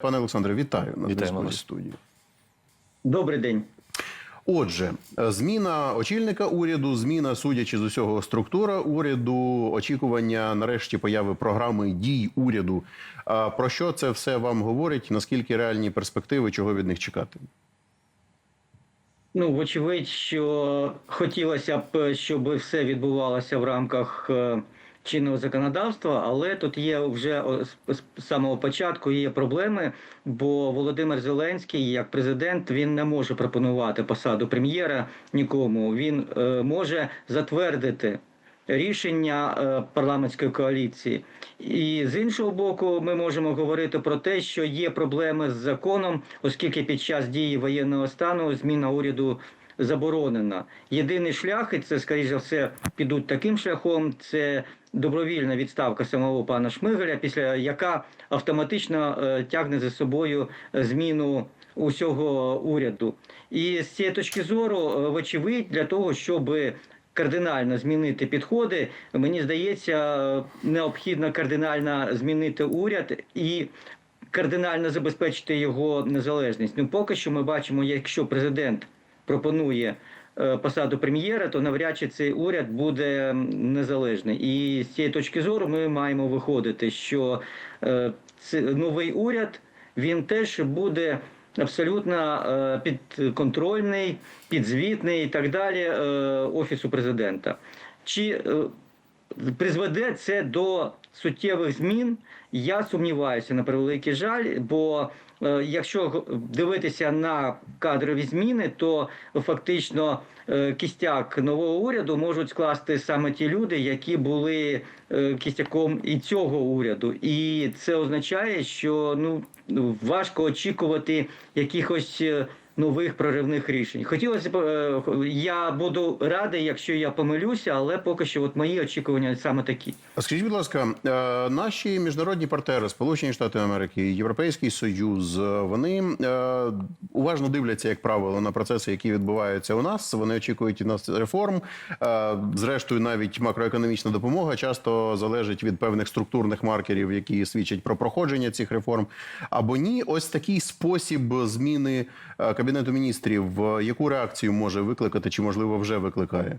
Пане Олександре, вітаю на Вітаємо зв'язку студії. Добрий день. Отже, зміна очільника уряду, зміна, судячи з усього, структура уряду, очікування нарешті появи програми дій уряду. А Про що це все вам говорить? Наскільки реальні перспективи, чого від них чекати? Ну, вочевидь, що хотілося б, щоб все відбувалося в рамках е, чинного законодавства, але тут є вже з- самого початку є проблеми, бо Володимир Зеленський, як президент, він не може пропонувати посаду прем'єра нікому. Він е, може затвердити рішення е, парламентської коаліції. І з іншого боку, ми можемо говорити про те, що є проблеми з законом, оскільки під час дії воєнного стану зміна уряду заборонена. Єдиний шлях, і це скоріш за все підуть таким шляхом. Це добровільна відставка самого пана Шмигаля, після яка автоматично е, тягне за собою е, зміну усього уряду. І з цієї точки зору, е, вочевидь, для того, щоб кардинально змінити підходи, мені здається, необхідно кардинально змінити уряд і кардинально забезпечити його незалежність. Ну, поки що ми бачимо, якщо президент пропонує посаду прем'єра, то навряд чи цей уряд буде незалежний. І з цієї точки зору ми маємо виходити, що е, це новий уряд він теж буде абсолютно е, підконтрольний, підзвітний і так далі е, офісу президента. Чи е, призведе це до суттєвих змін? Я сумніваюся на превеликий жаль, бо е, якщо дивитися на кадрові зміни, то фактично е, кістяк нового уряду можуть скласти саме ті люди, які були е, кістяком і цього уряду. І це означає, що ну ну, важко очікувати якихось. Нових проривних рішень хотілося б е, я буду радий, якщо я помилюся, але поки що, от мої очікування саме такі. Скажіть, будь ласка, е, наші міжнародні партнери, Сполучені Штати Америки, Європейський Союз, е, вони уважно дивляться, як правило, на процеси, які відбуваються у нас. Вони очікують від нас реформ. Зрештою, навіть макроекономічна допомога часто залежить від певних структурних маркерів, які свідчать про проходження цих реформ. Або ні, ось такий спосіб зміни е, кабінету міністрів. е, Яку реакцію може викликати, чи можливо вже викликає?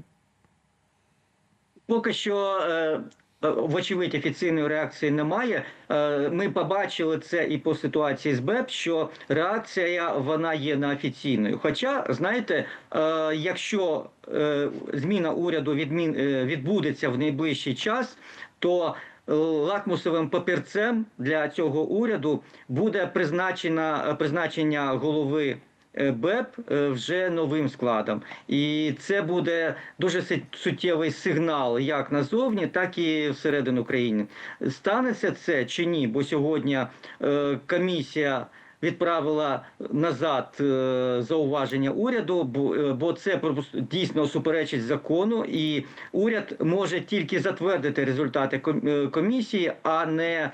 Поки що. е, Вочевидь, офіційної реакції немає. Е, Ми побачили це і по ситуації з БЕП, що реакція вона є неофіційною. Хоча, знаєте, е, якщо е, зміна уряду е, відбудеться в найближчий час, то е, лакмусовим папірцем для цього уряду буде призначена призначення голови. Е, БЕП е, вже новим складом, і це буде дуже суттєвий сигнал як назовні, так і всередину країни. Станеться це чи ні? Бо сьогодні е, комісія відправила назад е, зауваження уряду, бо, е, це дійсно суперечить закону, і уряд може тільки затвердити результати е, комісії, а не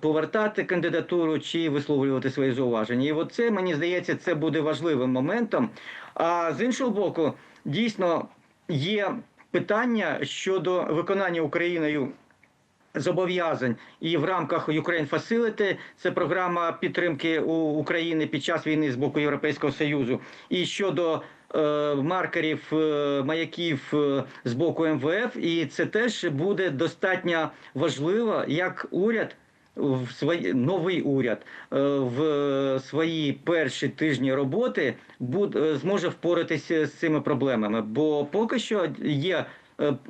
повертати кандидатуру чи висловлювати свої зауваження. І от це мені здається, це буде важливим моментом. А з іншого боку, дійсно є питання щодо виконання Україною зобов'язань і в рамках Ukraine Facility, це програма підтримки України під час війни з боку Європейського Союзу, і щодо е, маркерів е, маяків е, з боку МВФ, і це теж буде достатньо важливо, як уряд. В свої новий уряд в свої перші тижні роботи зможе впоратися з цими проблемами, бо поки що є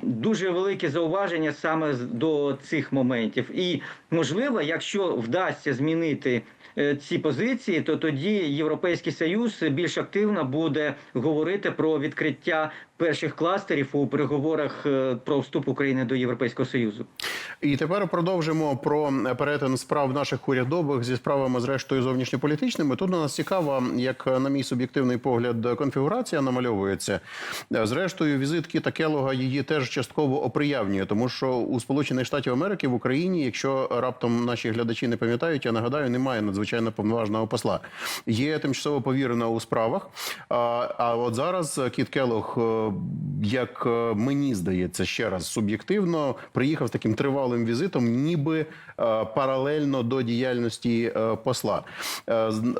дуже велике зауваження саме до цих моментів. І можливо, якщо вдасться змінити е, ці позиції, то тоді Європейський Союз більш активно буде говорити про відкриття перших кластерів у переговорах е, про вступ України до Європейського Союзу. І тепер продовжимо про перетин справ наших урядових зі справами, зрештою, зовнішньополітичними. Тут у нас цікава, як на мій суб'єктивний погляд, конфігурація намальовується. Зрештою, візит Кіта Келога її теж частково оприявнює, тому що у Сполучених Штатів Америки в Україні, якщо раптом наші глядачі не пам'ятають, я нагадаю, немає надзвичайно повноважного посла. Є тимчасово повірена у справах. А, от зараз Кіт Келог е, як е, мені здається, ще раз суб'єктивно приїхав таким тривалим візитом, ніби е, паралельно до діяльності е, посла.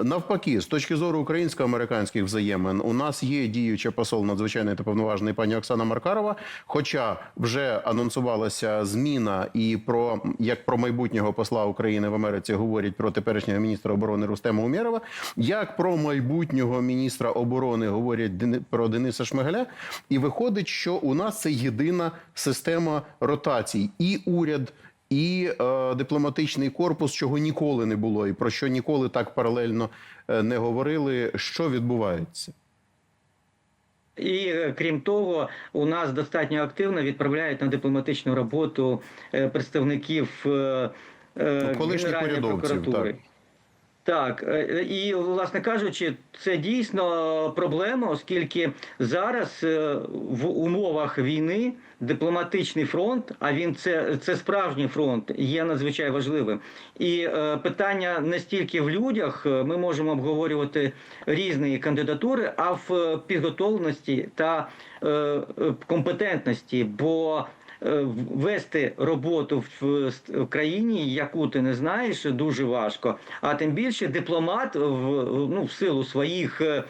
Навпаки, з точки зору українсько-американських взаємин, у нас є діюча посол надзвичайний та повноважний пані Оксана Маркарова. Хоча вже анонсувалася зміна, і про як про майбутнього посла України в Америці говорять про теперішнього міністра оборони Рустема Умєрова, як про майбутнього міністра оборони говорять про Дениса Шмигаля. І виходить, що у нас це єдина система ротацій, і уряд. І е, дипломатичний корпус, чого ніколи не було, і про що ніколи так паралельно е, не говорили, що відбувається. І е, крім того, у нас достатньо активно відправляють на дипломатичну роботу е, представників Ну, колишніх урядовців, прокуратури. так. Так, е, і власне кажучи, це дійсно проблема, оскільки зараз е, в умовах війни дипломатичний фронт, а він це, це справжній фронт, є надзвичай важливим. І е, питання не стільки в людях, ми можемо обговорювати різні кандидатури, а в підготовленості та компетентності. Бо вести роботу в країні, яку ти не знаєш, дуже важко. А тим більше дипломат в ну в силу своїх е,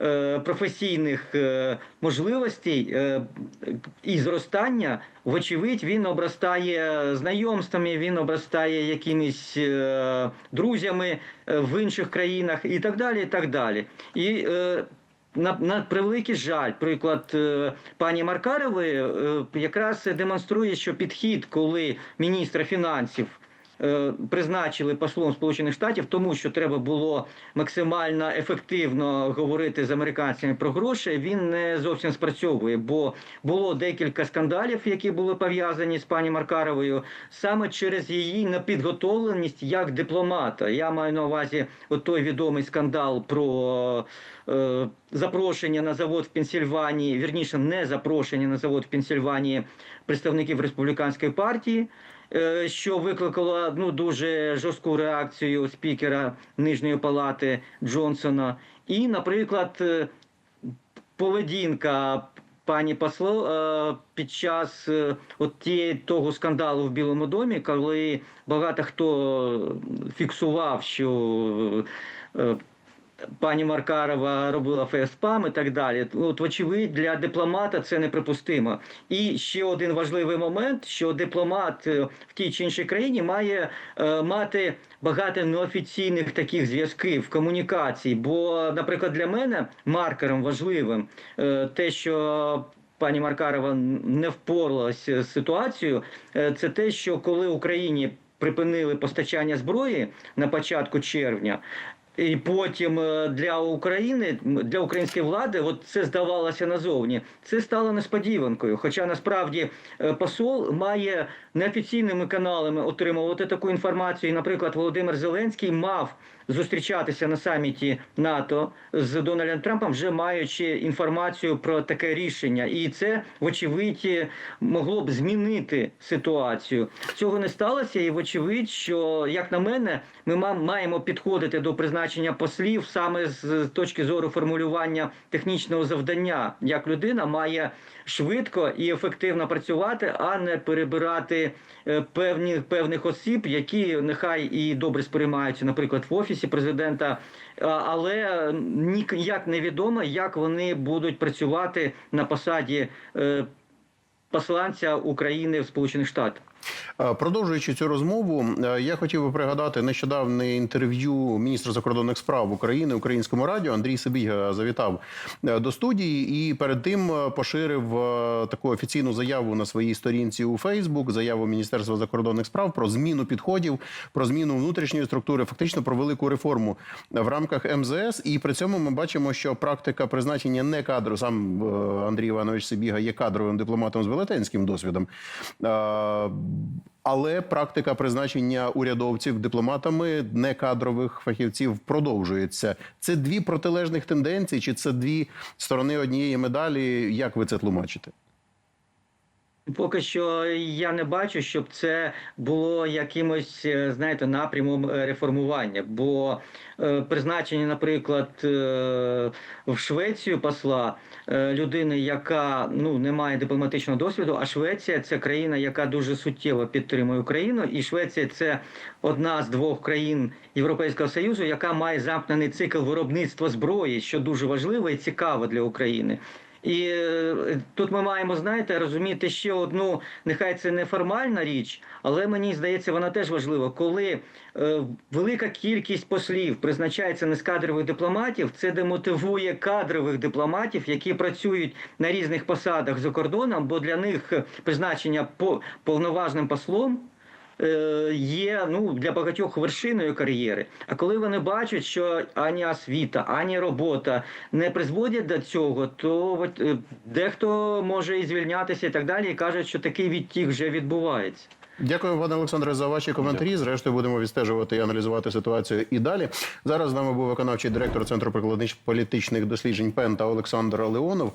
е, професійних е, можливостей е, і зростання, вочевидь, він обростає знайомствами, він обростає якимись е, друзями е, в інших країнах і так далі. І так далі. І е, на, на превеликий жаль, приклад е, пані Маркарової е, якраз демонструє, що підхід, коли міністра фінансів е, призначили послом Сполучених Штатів, тому що треба було максимально ефективно говорити з американцями про гроші, він не зовсім спрацьовує, бо було декілька скандалів, які були пов'язані з пані Маркаровою, саме через її непідготовленість як дипломата. Я маю на увазі от той відомий скандал про запрошення на завод в Пенсільванії, вірніше, не запрошення на завод в Пенсільванії представників республіканської партії. е, Що викликало ну дуже жорстку реакцію спікера нижньої палати Джонсона, і, наприклад, е, поведінка пані посло е, під час е, от тієї того скандалу в Білому домі, коли багато хто фіксував, що е, пані Маркарова робила фейспам і так далі. От, вочевидь, для дипломата це неприпустимо. І ще один важливий момент, що дипломат е, в тій чи іншій країні має е, мати багато неофіційних таких зв'язків, комунікацій. Бо, наприклад, для мене маркером важливим е, те, що пані Маркарова не впоралася з ситуацією, е, це те, що коли Україні припинили постачання зброї на початку червня. І потім е, для України, для української влади, от це здавалося назовні. Це стало несподіванкою. Хоча насправді е, посол має неофіційними каналами отримувати таку інформацію. Наприклад, Володимир Зеленський мав зустрічатися на саміті НАТО з Дональдом Трампом, вже маючи інформацію про таке рішення, і це вочевидь могло б змінити ситуацію. Цього не сталося, і вочевидь, що як на мене, ми ма- маємо підходити до призначення послів саме з точки зору формулювання технічного завдання, як людина має швидко і ефективно працювати, а не перебирати е, певні певних осіб, які нехай і добре сприймаються, наприклад, в офісі президента, але ніяк не відомо, як вони будуть працювати на посаді е, посланця України в Сполучених Штатах. Е, Продовжуючи цю розмову, е, я хотів би пригадати нещодавне інтерв'ю міністра закордонних справ України українському радіо. Андрій Сибіга завітав е, до студії і перед тим поширив таку офіційну заяву на своїй сторінці у Фейсбук, заяву Міністерства закордонних справ про зміну підходів, про зміну внутрішньої структури, фактично про велику реформу в рамках МЗС. І при цьому ми бачимо, що практика призначення не кадру, сам Андрій Іванович Сибіга є кадровим дипломатом з велетенським досвідом. Але практика призначення урядовців дипломатами некадрових фахівців продовжується. Це дві протилежних тенденції, чи це дві сторони однієї медалі? Як ви це тлумачите? Поки що я не бачу, щоб це було якимось, е, знаєте, напрямом е, реформування. Бо е, призначення, наприклад, в Швецію посла людини, яка ну не має дипломатичного досвіду, а Швеція це країна, яка дуже суттєво підтримує Україну, і Швеція це одна з двох країн Європейського союзу, яка має замкнений цикл виробництва зброї, що дуже важливо і цікаво для України. І е, тут ми маємо, знаєте, розуміти ще одну, нехай це не формальна річ, але мені здається, вона теж важлива. Коли е, велика кількість послів призначається не з кадрових дипломатів, це демотивує кадрових дипломатів, які працюють на різних посадах за кордоном, бо для них призначення по повноважним послом є ну для багатьох вершиною кар'єри. А коли вони бачать, що ані освіта, ані робота не призводять до цього, то от, е, дехто може і звільнятися і так далі, і кажуть, що такий відтік вже відбувається. Дякую, пане Олександре, за ваші коментарі. Зрештою, будемо відстежувати і аналізувати ситуацію і далі. Зараз з нами був виконавчий директор Центру прикладних політичних досліджень ПЕН та Олександр Леонов.